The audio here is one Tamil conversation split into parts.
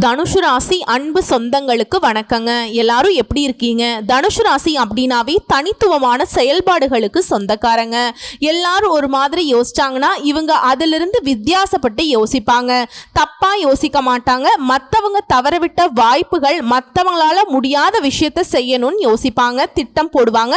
தனுஷு ராசி அன்பு சொந்தங்களுக்கு வணக்கங்க. எல்லாரும் எப்படி இருக்கீங்க? தனுஷு ராசி அப்படின்னாவே தனித்துவமான செயல்பாடுகளுக்கு சொந்தக்காரங்க. எல்லாரும் ஒரு மாதிரி யோசிச்சாங்கன்னா இவங்க அதிலிருந்து வித்தியாசப்பட்டு யோசிப்பாங்க. தப்பா யோசிக்க மாட்டாங்க. மற்றவங்க தவறவிட்ட வாய்ப்புகள் மற்றவங்களால முடியாத விஷயத்த செய்யணும்னு யோசிப்பாங்க. திட்டம் போடுவாங்க.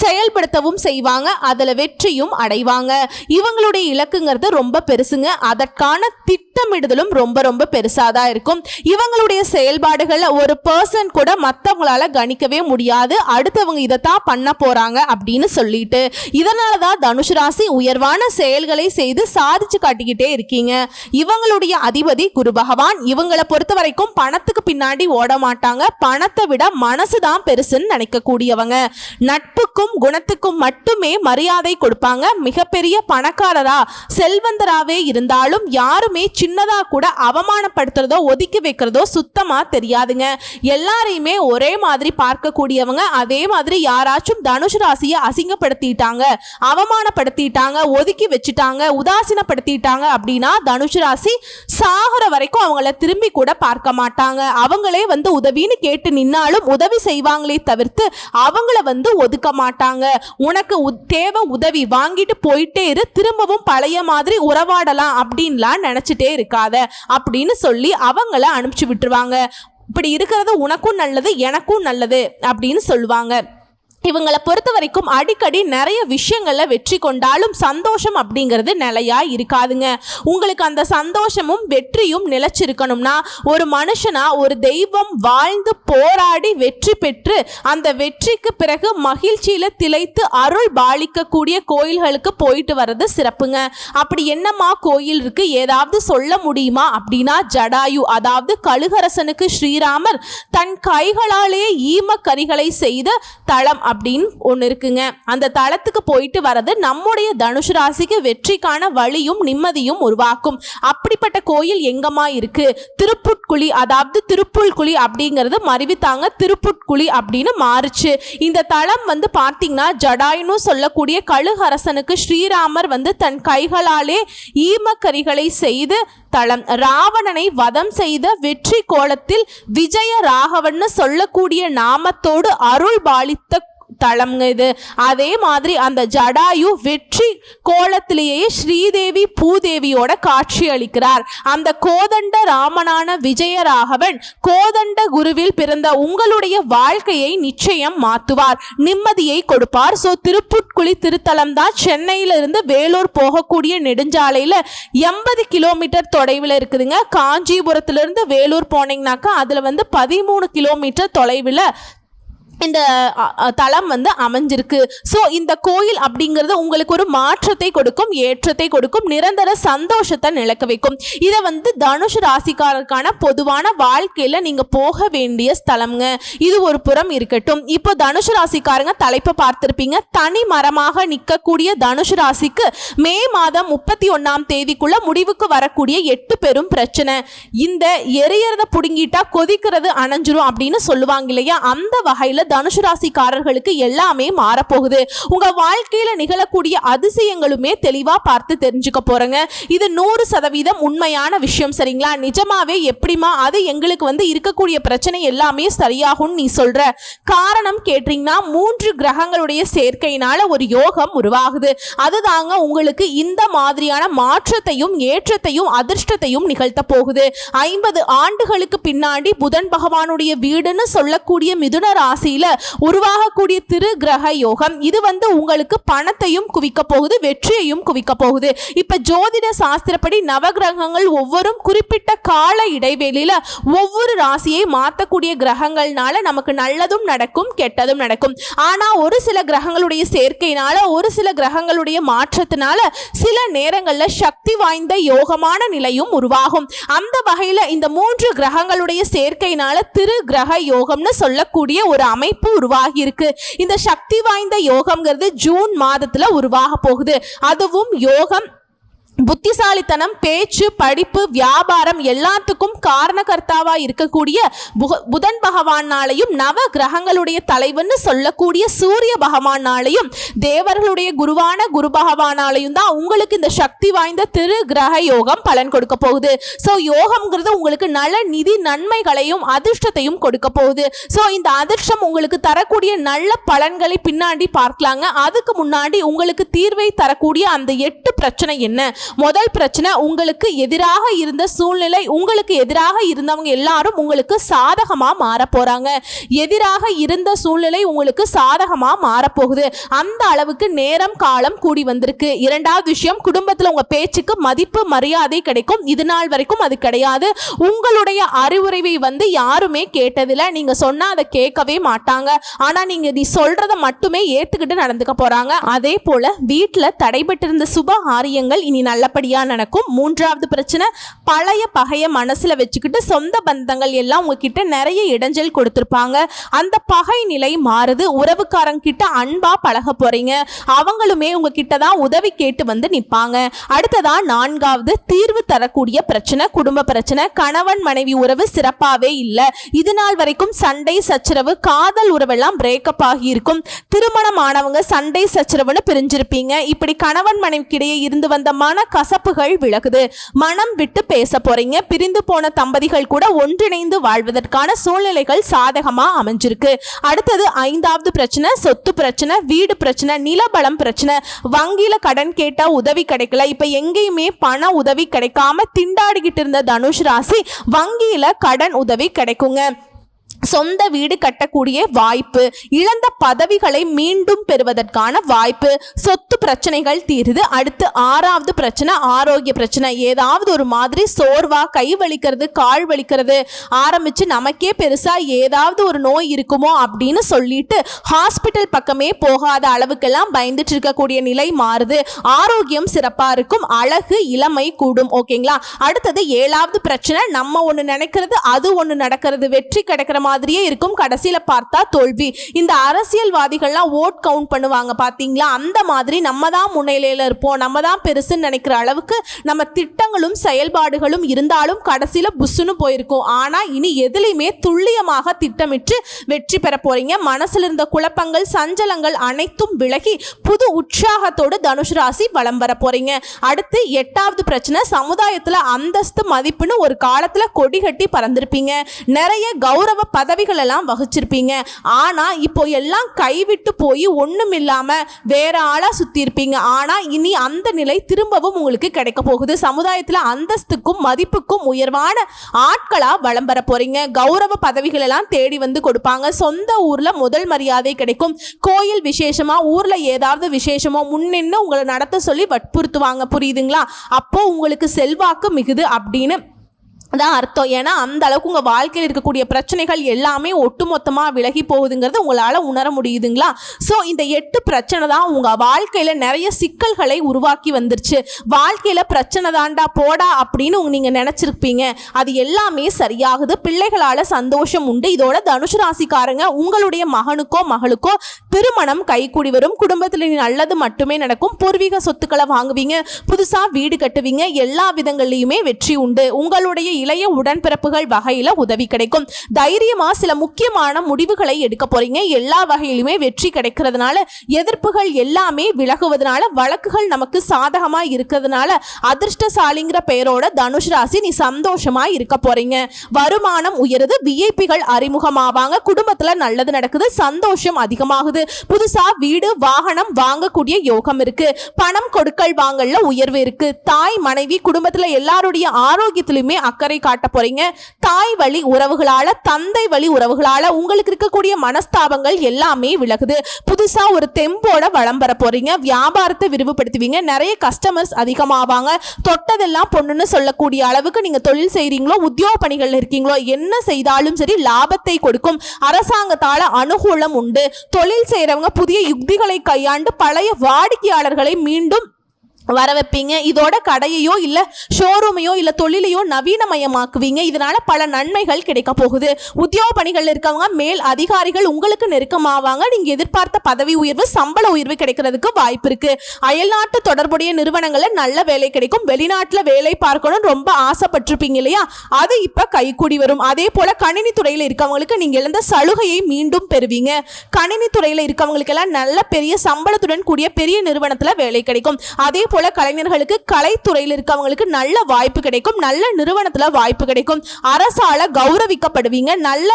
செயல்படுத்தவும் செய்வாங்க அதில் வெற்றியும் அடைவாங்க. இவங்களுடைய இலக்குங்கிறது ரொம்ப பெருசுங்க. அதற்கான திட்டமிடுதலும் ரொம்ப ரொம்ப பெருசாக தான் இருக்கும். இவங்களுடைய செயல்பாடுகளை ஒரு பர்சன் கூட மற்றவங்களால கணிக்கவே முடியாது. அடுத்தவங்க இதைத்தான் பண்ண போகிறாங்க அப்படின்னு சொல்லிட்டு இதனால தான் தனுஷ் ராசி உயர்வான செயல்களை செய்து சாதிச்சு காட்டிக்கிட்டே இருக்கீங்க. இவங்களுடைய அதிபதி குரு பகவான் இவங்களை பொறுத்த வரைக்கும் பணத்துக்கு பின்னாடி ஓட மாட்டாங்க பணத்தை விட மனசு தான் பெருசுன்னு நினைக்கக்கூடியவங்க. நட்புக்கும் குணத்துக்கும் மட்டுமே மரியாதை கொடுப்பாங்க. மிகப்பெரிய பணக்காரரா செல்வந்தராவே இருந்தாலும் யாருமே சின்னதா கூட அவமானப்படுத்துறதோ ஒதுக்கி வைக்கிறதோ சுத்தமா தெரியாதுங்க. எல்லாரையுமே ஒரே மாதிரி பார்க்கக்கூடியவங்க. அதே மாதிரி யாராச்சும் தனுஷ் ராசியை அசிங்கப்படுத்திட்டாங்க அவமானப்படுத்திட்டாங்க ஒதுக்கி வச்சுட்டாங்க உதாசீனப்படுத்திட்டாங்க அப்படின்னா தனுஷ் ராசி சாகுற வரைக்கும் அவங்கள திரும்பி கூட பார்க்க மாட்டாங்க. அவங்களே வந்து உதவின்னு கேட்டு நின்னாலும் உதவி செய்வாங்களே தவிர்த்து அவங்கள வந்து ஒதுக்க மாட்டாங்க. உனக்கு தேவை உதவி வாங்கிட்டு போயிட்டே இரு. திரும்பவும் பழைய மாதிரி உறவாடலாம் அப்படின்லாம் நினச்சிட்டே இருக்காத. அப்படின்னு சொல்லி அவங்கள அனுப்பிச்சு விட்டுருவாங்க. இப்படி இருக்கிறது உனக்கும் நல்லது எனக்கும் நல்லது அப்படின்னு சொல்லுவாங்க. இவங்களை பொறுத்த வரைக்கும் அடிக்கடி நிறைய விஷயங்களில் வெற்றி கொண்டாலும் சந்தோஷம் அப்படிங்கிறது நிலையா இருக்காதுங்க. உங்களுக்கு அந்த சந்தோஷமும் வெற்றியும் நிலைச்சிருக்கணும்னா ஒரு மனுஷனா ஒரு தெய்வம் வாழ்ந்து போராடி வெற்றி பெற்று அந்த வெற்றிக்கு பிறகு மகிழ்ச்சியில திளைத்து அருள் பாலிக்கக்கூடிய கோயில்களுக்கு போயிட்டு வர்றது சிறப்புங்க. அப்படி என்னம்மா கோயில் இருக்கு? ஏதாவது சொல்ல முடியுமா அப்படின்னா ஜடாயு அதாவது கழுகரசனுக்கு ஸ்ரீராமர் தன் கைகளாலேயே ஈமக்கரிகளை செய்த தளம் அப்படின்னு ஒன்று இருக்குங்க. அந்த தளத்துக்கு போயிட்டு வர்றது நம்முடைய தனுஷ் ராசிக்கு வெற்றிக்கான வழியும் நிம்மதியும் உருவாக்கும். அப்படிப்பட்ட கோயில் எங்கம்மா இருக்கு? திருப்புட்குழி அதாவது திருப்புல்குழி அப்படிங்கிறது மறிவித்தாங்க. திருப்புட்குழி அப்படின்னு மாறுச்சு. இந்த தளம் வந்து பார்த்தீங்கன்னா ஜடாயுன்னு சொல்லக்கூடிய கழுகரசனுக்கு ஸ்ரீராமர் வந்து தன் கைகளாலே ஈமக்கரிகளை செய்து தளம். ராவணனை வதம் செய்த வெற்றி கோலத்தில் விஜய ராகவன்னு சொல்லக்கூடிய நாமத்தோடு அருள் பாலித்த தளம்ங்க இது. அதே மாதிரி அந்த ஜடாயு வெற்றி கோலத்திலேயே ஸ்ரீதேவி பூதேவியோட காட்சி அளிக்கிறார். அந்த கோதண்ட ராமனான விஜயராகவன் கோதண்ட குருவில் பிறந்த உங்களுடைய வாழ்க்கையை நிச்சயம் மாத்துவார். நிம்மதியை கொடுப்பார். ஸோ திருப்புட்குழி திருத்தலம் தான் சென்னையிலிருந்து வேலூர் போகக்கூடிய நெடுஞ்சாலையில் எண்பது கிலோமீட்டர் தொலைவில் இருக்குதுங்க. காஞ்சிபுரத்திலிருந்து வேலூர் போனீங்கன்னாக்கா அதில் வந்து பதிமூணு கிலோமீட்டர் தொலைவில் இந்த தளம் தலம் வந்து அமைஞ்சிருக்கு. ஸோ இந்த கோயில் அப்படிங்கிறது உங்களுக்கு ஒரு மாற்றத்தை கொடுக்கும் ஏற்றத்தை கொடுக்கும் நிரந்தர சந்தோஷத்தை நிலக்க வைக்கும். இதை வந்து தனுஷ் ராசிக்காரருக்கான பொதுவான வாழ்க்கையில் நீங்கள் போக வேண்டிய ஸ்தலம்ங்க. இது ஒரு புறம் இருக்கட்டும். இப்போ தனுஷ் ராசிக்காரங்க தலைப்பை பார்த்துருப்பீங்க. தனி மரமாக நிற்கக்கூடிய தனுஷ் ராசிக்கு மே மாதம் முப்பத்தி ஒன்றாம் தேதிக்குள்ள முடிவுக்கு வரக்கூடிய எட்டு பெரும் பிரச்சனை. இந்த எரியறத புடுங்கிட்டா கொதிக்கிறது அணைஞ்சிரும் அப்படின்னு சொல்லுவாங்க இல்லையா? அந்த வகையில் தனுசு ராசிக்காரர்களுக்கு எல்லாமே மாறப்போகுது. உங்க வாழ்க்கையில நிகழக்கூடிய அதிசயங்களுமே தெளிவா பார்த்து தெரிஞ்சுக்க போறேங்க. இது நூறு சதவீதம் உண்மையான விஷயம் சரிங்களா? நிஜமாவே எப்படிமா அது எங்களுக்கு வந்து இருக்கக்கூடிய பிரச்சனை எல்லாமே சரியாகும்னு நீ சொல்ற. காரணம் கேட்டீங்கன்னா மூன்று கிரகங்களுடைய சேர்க்கையினால ஒரு யோகம் உருவாகுது. அதுதாங்க உங்களுக்கு இந்த மாதிரியான மாற்றத்தையும் ஏற்றத்தையும் அதிர்ஷ்டத்தையும் நிகழ்த்த போகுது. ஐம்பது ஆண்டுகளுக்கு பின்னாடி புதன் பகவானுடைய வீடுன்னு சொல்லக்கூடிய மிதுன ராசியில உருவாகக்கூடிய திரு கிரக யோகம். இது வந்து உங்களுக்கு பணத்தையும் குவிக்க போகுது வெற்றியையும் குவிக்க போகுது. இப்ப ஜோதிட சாஸ்திரப்படி நவகிரகங்கள் ஒவ்வொரும் குறிப்பிட்ட கால இடைவெளியில ஒவ்வொரு ராசியை மாற்றக்கூடிய கிரகங்கள்னால நமக்கு நல்லதும் நடக்கும் கெட்டதும் நடக்கும். ஆனா ஒரு சில கிரகங்களுடைய சேர்க்கையினால ஒரு சில கிரகங்களுடைய மாற்றத்தினால சில நேரங்கள்ல சக்தி வாய்ந்த யோகமான நிலையும் உருவாகும். அந்த வகையில இந்த மூன்று கிரகங்களுடைய சேர்க்கையினால திரு கிரக யோகம்னு சொல்லக்கூடிய ஒரு அமைப்பு உருவாகி இருக்கு இந்த சக்தி வாய்ந்த யோகம்ங்கிறது ஜூன் மாதத்துல உருவாக போகுது. அதுவும் யோகம் புத்திசாலித்தனம் பேச்சு படிப்பு வியாபாரம் எல்லாத்துக்கும் காரணகர்த்தாவா இருக்கக்கூடிய புக- புதன் பகவானாலையும் நவ கிரகங்களுடைய தலைவன்னு சொல்லக்கூடிய சூரிய பகவானாலையும் தேவர்களுடைய குருவான குரு பகவானாலையும் தான் உங்களுக்கு இந்த சக்தி வாய்ந்த திரு கிரக யோகம் பலன் கொடுக்க போகுது. ஸோ யோகம்ங்கிறது உங்களுக்கு நல்ல நிதி நன்மைகளையும் அதிர்ஷ்டத்தையும் கொடுக்க போகுது. ஸோ இந்த அதிர்ஷ்டம் உங்களுக்கு தரக்கூடிய நல்ல பலன்களை பின்னாடி பார்க்கலாங்க. அதுக்கு முன்னாடி உங்களுக்கு தீர்வை தரக்கூடிய அந்த எட்டு பிரச்சனை என்ன? முதல் பிரச்சனை உங்களுக்கு எதிராக இருந்த சூழ்நிலை உங்களுக்கு எதிராக இருந்தவங்க எல்லாரும் உங்களுக்கு சாதகமா மாற போறாங்க. எதிராக இருந்த சூழ்நிலை உங்களுக்கு சாதகமா மாறப்போகுது அந்த அளவுக்கு நேரம் காலம் கூடி வந்திருக்கு. இரண்டாவது விஷயம் குடும்பத்தில் உங்க பேச்சுக்கு மதிப்பு மரியாதை கிடைக்கும். இது நாள் வரைக்கும் அது கிடையாது. உங்களுடைய அறிவுரைவை வந்து யாருமே கேட்டதில்லை. நீங்க சொன்னா அதை கேட்கவே மாட்டாங்க. ஆனா நீங்க நீ சொல்கிறத மட்டுமே ஏத்துக்கிட்டு நடந்துக்க போறாங்க. அதே போல வீட்டில் தடைபட்டிருந்த சுப ஆரியங்கள் இனி நல்லபடியாக நடக்கும். மூன்றாவது பிரச்சனை பழைய பகையை மனசில் வச்சுக்கிட்டு சொந்த பந்தங்கள் எல்லாம் உங்ககிட்ட நிறைய இடைஞ்சல் கொடுத்துருப்பாங்க. அந்த பகை நிலை மாறுது. உறவுக்காரங்க அன்பாக பழக போகிறீங்க அவங்களுமே உங்ககிட்ட தான் உதவி கேட்டு வந்து நிற்பாங்க அடுத்ததாக நான்காவது தீர்வு தரக்கூடிய பிரச்சனை குடும்ப பிரச்சனை. கணவன் மனைவி உறவு சிறப்பாகவே இல்லை. இது நாள் வரைக்கும் சண்டை சச்சரவு காதல் உறவெல்லாம் பிரேக்கப் ஆகியிருக்கும் திருமணம் திருமணமானவங்க சண்டை சச்சரவுன்னு பிரிஞ்சிருப்பீங்க. இப்படி கணவன் மனைவிக்கிடையே இருந்து வந்த மன கசப்புகள் விலகுது. மனம் விட்டு பேச போறீங்க. பிரிந்து போன தம்பதிகள் கூட ஒன்றிணைந்து வாழ்வதற்கான சூழ்நிலைகள் சாதகமா அமைஞ்சிருக்கு. அடுத்தது ஐந்தாவது பிரச்சனை சொத்து பிரச்சனை வீடு பிரச்சனை நிலபலம் பிரச்சனை. வங்கியில கடன் கேட்டா உதவி கிடைக்கல. இப்ப எங்கேயுமே பண உதவி கிடைக்காம திண்டாடிக்கிட்டு இருந்த தனுஷ் ராசி வங்கியில கடன் உதவி கிடைக்குங்க. சொந்த வீடு கட்டக்கூடிய வாய்ப்பு இழந்த பதவிகளை மீண்டும் பெறுவதற்கான வாய்ப்பு சொத்து பிரச்சனைகள் தீருது. அடுத்து ஆறாவது பிரச்சனை ஆரோக்கிய பிரச்சனை. ஏதாவது ஒரு மாதிரி சோர்வா கை வலிக்கிறது கால் வலிக்கிறது ஆரம்பிச்சு நமக்கே பெருசா ஏதாவது ஒரு நோய் இருக்குமோ அப்படின்னு சொல்லிட்டு ஹாஸ்பிட்டல் பக்கமே போகாத அளவுக்கெல்லாம் பயந்துட்டு இருக்கக்கூடிய நிலை மாறுது. ஆரோக்கியம் சிறப்பா இருக்கும் அழகு இளமை கூடும் ஓகேங்களா அடுத்தது ஏழாவது பிரச்சனை நம்ம ஒன்று நினைக்கிறது அது ஒன்று நடக்கிறது வெற்றி கிடைக்கிற மாதிரியே இருக்கும். கடைசியில் பார்த்தா தோல்வி. இந்த அரசியல்வாதிகள்லாம் ஓட் கவுண்ட் பண்ணுவாங்க பார்த்தீங்களா? அந்த மாதிரி நம்ம தான் முன்னிலையில இருப்போம். நம்ம தான் பெருசுன்னு நினைக்கிற அளவுக்கு நம்ம திட்டங்களும் செயல்பாடுகளும் இருந்தாலும் கடைசியில புஷ்ஷுன்னு போயிருக்கும். ஆனா இனி எதுலேயுமே துல்லியமாக திட்டமிட்டு வெற்றி பெற போறீங்க. மனசுல இருந்த குழப்பங்கள் சஞ்சலங்கள் அனைத்தும் விலகி புது உற்சாகத்தோடு தனுஷ் ராசி வலம் வர போறீங்க. அடுத்து எட்டாவது பிரச்சனை சமுதாயத்தில் அந்தஸ்து மதிப்புன்னு ஒரு காலத்தில் கொடி கட்டி பறந்திருப்பீங்க. நிறைய கௌரவ எல்லாம் வகிச்சிருப்பீங்க. ஆனால் இப்போ எல்லாம் கைவிட்டு போய் ஒன்றும் இல்லாமல் வேற ஆளாக சுற்றி இருப்பீங்க ஆனால் இனி அந்த நிலை திரும்பவும் உங்களுக்கு கிடைக்க போகுது. சமுதாயத்தில் அந்தஸ்துக்கும் மதிப்புக்கும் உயர்வான ஆட்களாக வளம் பெற போறீங்க. கௌரவ பதவிகள் எல்லாம் தேடி வந்து கொடுப்பாங்க. சொந்த ஊரில் முதல் மரியாதை கிடைக்கும். கோயில் விசேஷமாக ஊரில் ஏதாவது விசேஷமோ முன்னின்னு உங்களை நடத்த சொல்லி வற்புறுத்துவாங்க. புரியுதுங்களா? அப்போ உங்களுக்கு செல்வாக்கு மிகுது அப்படின்னு தான் அர்த்தம். ஏன்னா அந்த அளவுக்கு உங்கள் வாழ்க்கையில் இருக்கக்கூடிய பிரச்சனைகள் எல்லாமே ஒட்டுமொத்தமாக விலகி போகுதுங்கிறது உங்களால் உணர முடியுதுங்களா? ஸோ இந்த எட்டு பிரச்சனை தான் உங்கள் வாழ்க்கையில் நிறைய சிக்கல்களை உருவாக்கி வந்துருச்சு. வாழ்க்கையில் பிரச்சனை தாண்டா போடா அப்படின்னு நீங்கள் நினச்சிருப்பீங்க. அது எல்லாமே சரியாகுது. பிள்ளைகளால் சந்தோஷம் உண்டு. இதோட தனுசு ராசிக்காரங்க உங்களுடைய மகனுக்கோ மகளுக்கோ திருமணம் கைகூடி வரும். குடும்பத்தில் நல்லது மட்டுமே நடக்கும். பூர்வீக சொத்துக்களை வாங்குவீங்க. புதுசாக வீடு கட்டுவீங்க. எல்லா விதங்கள்லையுமே வெற்றி உண்டு. உங்களுடைய இளைய உடன்பிறப்புகள் வகையில் உதவி கிடைக்கும். தைரியமா சில முக்கியமான முடிவுகளை எடுக்க போறீங்க. எல்லா வகையிலுமே வெற்றி கிடைக்கிறதுனால எதிர்ப்புகள் எல்லாமே விலகுவதனால வழக்குகள் நமக்கு சாதகமா இருக்கிறதுனால அதிர்ஷ்டசாலிங்கிற பெயரோட தனுஷ் ராசி நீ சந்தோஷமா இருக்க போறீங்க. வருமானம் உயருது விஐபிகள் அறிமுகமாவாங்க. குடும்பத்துல நல்லது நடக்குது சந்தோஷம் அதிகமாகுது. புதுசா வீடு வாகனம் வாங்கக்கூடிய யோகம் இருக்கு. பணம் கொடுக்கல் வாங்கல்ல உயர்வு இருக்கு. தாய் மனைவி குடும்பத்துல எல்லாருடைய ஆரோக்கியத்திலுமே அக்கறை காட்ட போறீங்க. தாய் வழி உறவுகளால தந்தை வழி உறவுகளால உங்களுக்கு இருக்கக்கூடிய மனஸ்தாபங்கள் எல்லாமே விலகுது. புதுசா ஒரு தெம்போட வளம் வர போறீங்க. வியாபாரத்தை விரிவுபடுத்துவீங்க. நிறைய கஸ்டமர்ஸ் அதிகமாவாங்க. தொட்டதெல்லாம் பொண்ணுன்னு சொல்லக்கூடிய அளவுக்கு நீங்க தொழில் செய்றீங்களோ உத்தியோக பணிகள் இருக்கீங்களோ என்ன செய்தாலும் சரி லாபத்தை கொடுக்கும். அரசாங்கத்தால அனுகூலம் உண்டு. தொழில் செய்யறவங்க புதிய யுக்திகளை கையாண்டு பழைய வாடிக்கையாளர்களை மீண்டும் வர வைப்பீங்க இதோட கடையையோ இல்லை ஷோரூமையோ இல்லை தொழிலையோ நவீனமயமாக்குவீங்க. இதனால பல நன்மைகள் கிடைக்க போகுது. உத்தியோக பணிகள் இருக்கவங்க மேல் அதிகாரிகள் உங்களுக்கு நெருக்கமாவாங்க. நீங்க எதிர்பார்த்த பதவி உயர்வு சம்பள உயர்வு கிடைக்கிறதுக்கு வாய்ப்பு இருக்கு. அயல்நாட்டு தொடர்புடைய நிறுவனங்களில் நல்ல வேலை கிடைக்கும். வெளிநாட்டில் வேலை பார்க்கணும் ரொம்ப ஆசைப்பட்டிருப்பீங்க இல்லையா? அது இப்போ கைக்கூடி வரும். அதே போல கணினி இருக்கவங்களுக்கு நீங்க இழந்த சலுகையை மீண்டும் பெறுவீங்க. கணினி இருக்கவங்களுக்கெல்லாம் நல்ல பெரிய சம்பளத்துடன் கூடிய பெரிய நிறுவனத்தில் வேலை கிடைக்கும். அதே போல கலைஞர்களுக்கு கலைத்துறையில் இருக்கவங்களுக்கு நல்ல வாய்ப்பு கிடைக்கும் நல்ல நிறுவனத்துல வாய்ப்பு கிடைக்கும். அரசால கௌரவிக்கப்படுவீங்க நல்ல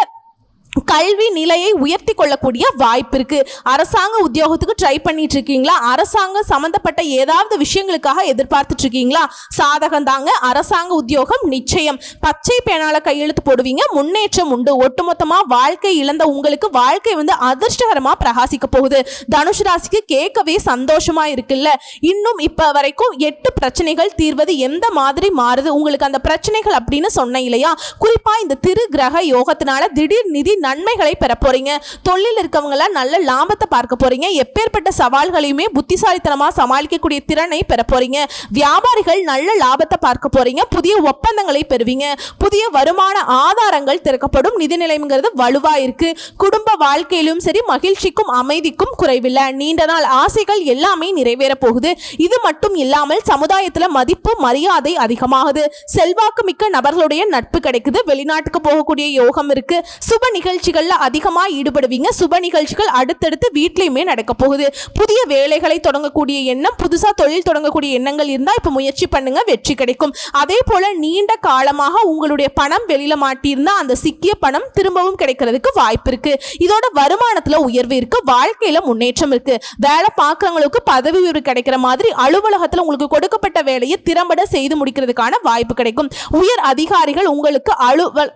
கல்வி நிலையை உயர்த்தி கொள்ளக்கூடிய வாய்ப்பு இருக்குது அரசாங்க உத்தியோகத்துக்கு ட்ரை பண்ணிட்டு இருக்கீங்களா? அரசாங்கம் சம்மந்தப்பட்ட ஏதாவது விஷயங்களுக்காக எதிர்பார்த்துட்டு இருக்கீங்களா? சாதகம் தாங்க அரசாங்க உத்தியோகம் நிச்சயம். பச்சை பேனால கையெழுத்து போடுவீங்க. முன்னேற்றம் உண்டு. ஒட்டுமொத்தமாக வாழ்க்கை இழந்த உங்களுக்கு வாழ்க்கை வந்து அதிர்ஷ்டகரமாக பிரகாசிக்க போகுது. தனுஷ் ராசிக்கு கேட்கவே சந்தோஷமா இருக்குல்ல. இன்னும் இப்போ வரைக்கும் எட்டு பிரச்சனைகள் தீர்வது எந்த மாதிரி மாறுது? உங்களுக்கு அந்த பிரச்சனைகள் அப்படின்னு சொன்னேன் இல்லையா? குறிப்பாக இந்த திரு கிரக யோகத்தினால திடீர் நிதி நன்மைகளை பெற போறீங்க. தொழில் இருக்கவங்களாம் நல்ல லாபத்தை பார்க்க போறீங்க. எப்பேற்பட்ட சவால்களையுமே புத்திசாலித்தனமா சமாளிக்கக்கூடிய திறனை பெற போறீங்க. வியாபாரிகள் நல்ல லாபத்தை பார்க்க போறீங்க. புதிய ஒப்பந்தங்களை பெறுவீங்க. புதிய வருமான ஆதாரங்கள் திறக்கப்படும். நிதி நிலைமைங்கிறது வலுவா இருக்கு. குடும்ப வாழ்க்கையிலும் சரி மகிழ்ச்சிக்கும் அமைதிக்கும் குறைவில்லை. நீண்ட நாள் ஆசைகள் எல்லாமே நிறைவேற போகுது. இது மட்டும் இல்லாமல் சமுதாயத்தில் மதிப்பு மரியாதை அதிகமாகுது. செல்வாக்கு மிக்க நபர்களுடைய நட்பு கிடைக்குது. வெளிநாட்டுக்கு போகக்கூடிய யோகம் இருக்கு. சுப நிகழ்ச்சிகளில் அதிகமாக ஈடுபடுவீங்க. சுப நிகழ்ச்சிகள் அடுத்தடுத்து வீட்லேயுமே நடக்க போகுது. புதிய வேலைகளை தொடங்கக்கூடிய எண்ணம் புதுசாக தொழில் தொடங்கக்கூடிய எண்ணங்கள் இருந்தால் இப்போ முயற்சி பண்ணுங்க வெற்றி கிடைக்கும். அதே போல நீண்ட காலமாக உங்களுடைய பணம் வெளியில் மாட்டியிருந்தா அந்த சிக்கிய பணம் திரும்பவும் கிடைக்கிறதுக்கு வாய்ப்பு இருக்கு. இதோட வருமானத்தில் உயர்வு இருக்கு வாழ்க்கையில் முன்னேற்றம் இருக்கு. வேலை பார்க்குறவங்களுக்கு பதவி உயர்வு கிடைக்கிற மாதிரி அலுவலகத்தில் உங்களுக்கு கொடுக்கப்பட்ட வேலையை திறம்பட செய்து முடிக்கிறதுக்கான வாய்ப்பு கிடைக்கும். உயர் அதிகாரிகள் உங்களுக்கு அலுவல்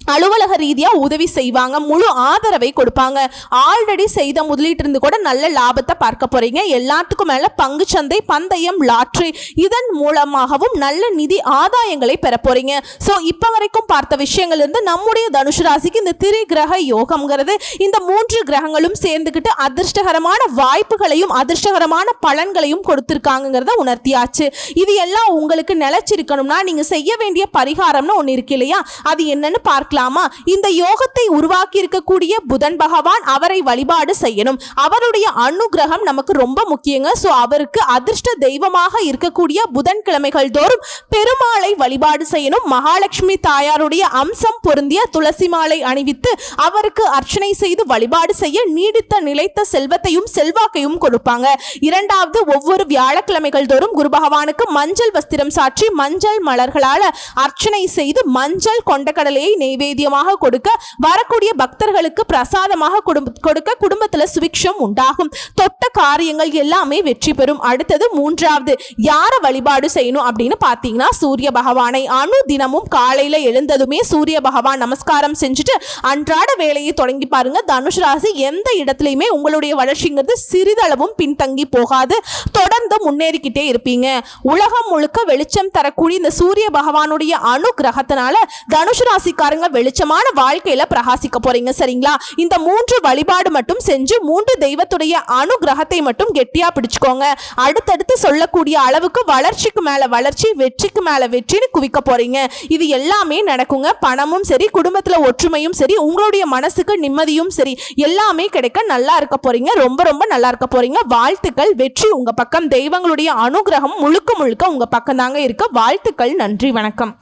அலுவலக ரீதியாக உதவி செய்வாங்க முழு ஆதரவை கொடுப்பாங்க. ஆல்ரெடி செய்த முதலீட்டிருந்து கூட நல்ல லாபத்தை பார்க்க போகிறீங்க எல்லாத்துக்கும் மேலே பங்குச்சந்தை பந்தயம் லாட்ரி இதன் மூலமாகவும் நல்ல நிதி ஆதாயங்களை பெற போகிறீங்க ஸோ இப்போ வரைக்கும் பார்த்த விஷயங்கள் இருந்து நம்முடைய தனுஷ் ராசிக்கு இந்த திரு கிரக யோகம்ங்கிறது இந்த மூன்று கிரகங்களும் சேர்ந்துக்கிட்டு அதிர்ஷ்டகரமான வாய்ப்புகளையும் அதிர்ஷ்டகரமான பலன்களையும் கொடுத்துருக்காங்கிறத உணர்த்தியாச்சு. இது எல்லாம் உங்களுக்கு நிலைச்சிருக்கணும்னா நீங்கள் செய்ய வேண்டிய பரிகாரம்னு ஒன்று இருக்கு இல்லையா? அது என்னன்னு பார்க்கலாமா? இந்த யோகத்தை உருவாக்கி இருக்கக்கூடிய புதன் பகவான் அவரை வழிபாடு செய்யணும். அவருடைய அனுகிரகம் நமக்கு ரொம்ப முக்கியங்க. ஸோ அவருக்கு அதிர்ஷ்ட தெய்வமாக இருக்கக்கூடிய புதன்கிழமைகள் தோறும் பெருமாளை வழிபாடு செய்யணும். மகாலட்சுமி தாயாருடைய அம்சம் பொருந்திய துளசி மாலை அணிவித்து அவருக்கு அர்ச்சனை செய்து வழிபாடு செய்ய நீடித்த நிலைத்த செல்வத்தையும் செல்வாக்கையும் கொடுப்பாங்க. இரண்டாவது ஒவ்வொரு வியாழக்கிழமைகள் தோறும் குரு பகவானுக்கு மஞ்சள் வஸ்திரம் சாற்றி மஞ்சள் மலர்களால அர்ச்சனை செய்து மஞ்சள் கொண்டக்கடலையை நைவேத்தியமாக கொடுக்க வரக்கூடிய பக்தர்களுக்கு பிரசாதமாக கொடுக்க குடும்பத்துல சுபிக்ஷம் உண்டாகும். தொட்ட காரியங்கள் எல்லாமே வெற்றி பெறும். அடுத்தது மூன்றாவது யார வழிபாடு செய்யணும் அப்படின்னு பார்த்தீங்கன்னா சூரிய பகவானை. அணு தினமும் காலையில எழுந்ததுமே சூரிய பகவான் நமஸ்காரம் செஞ்சுட்டு அன்றாட வேலையை தொடங்கி பாருங்க. தனுஷ் ராசி எந்த இடத்துலையுமே உங்களுடைய வளர்ச்சிங்கிறது சிறிதளவும் பின்தங்கி போகாது. தொடர்ந்து முன்னேறிக்கிட்டே இருப்பீங்க. உலகம் முழுக்க வெளிச்சம் தரக்கூடிய இந்த சூரிய பகவானுடைய அணு கிரகத்தினால தனுஷ் ராசிக்காரங்க வெளிச்சமான வாழ்க்கையில பிரகாசிக்க போறீங்க சரிங்களா? இந்த மூன்று வழிபாடு மட்டும் செஞ்சு மூன்று தெய்வத்துடைய அனுகிரகத்தை மட்டும் கெட்டியா பிடிச்சுக்கோங்க. அடுத்தடுத்து சொல்லக்கூடிய அளவுக்கு வளர்ச்சிக்கு மேல வளர்ச்சி வெற்றிக்கு மேல வெற்றின்னு குவிக்க போறீங்க. இது எல்லாமே நடக்குங்க. பணமும் சரி குடும்பத்துல ஒற்றுமையும் சரி உங்களுடைய மனசுக்கு நிம்மதியும் சரி எல்லாமே கிடைக்க நல்லா இருக்க போறீங்க. ரொம்ப ரொம்ப நல்லா இருக்க போறீங்க. வாழ்த்துக்கள் வெற்றி உங்க பக்கம். தெய்வங்களுடைய அனுகிரகம் முழுக்க முழுக்க உங்க பக்கம் தாங்க இருக்க. வாழ்த்துக்கள் நன்றி வணக்கம்.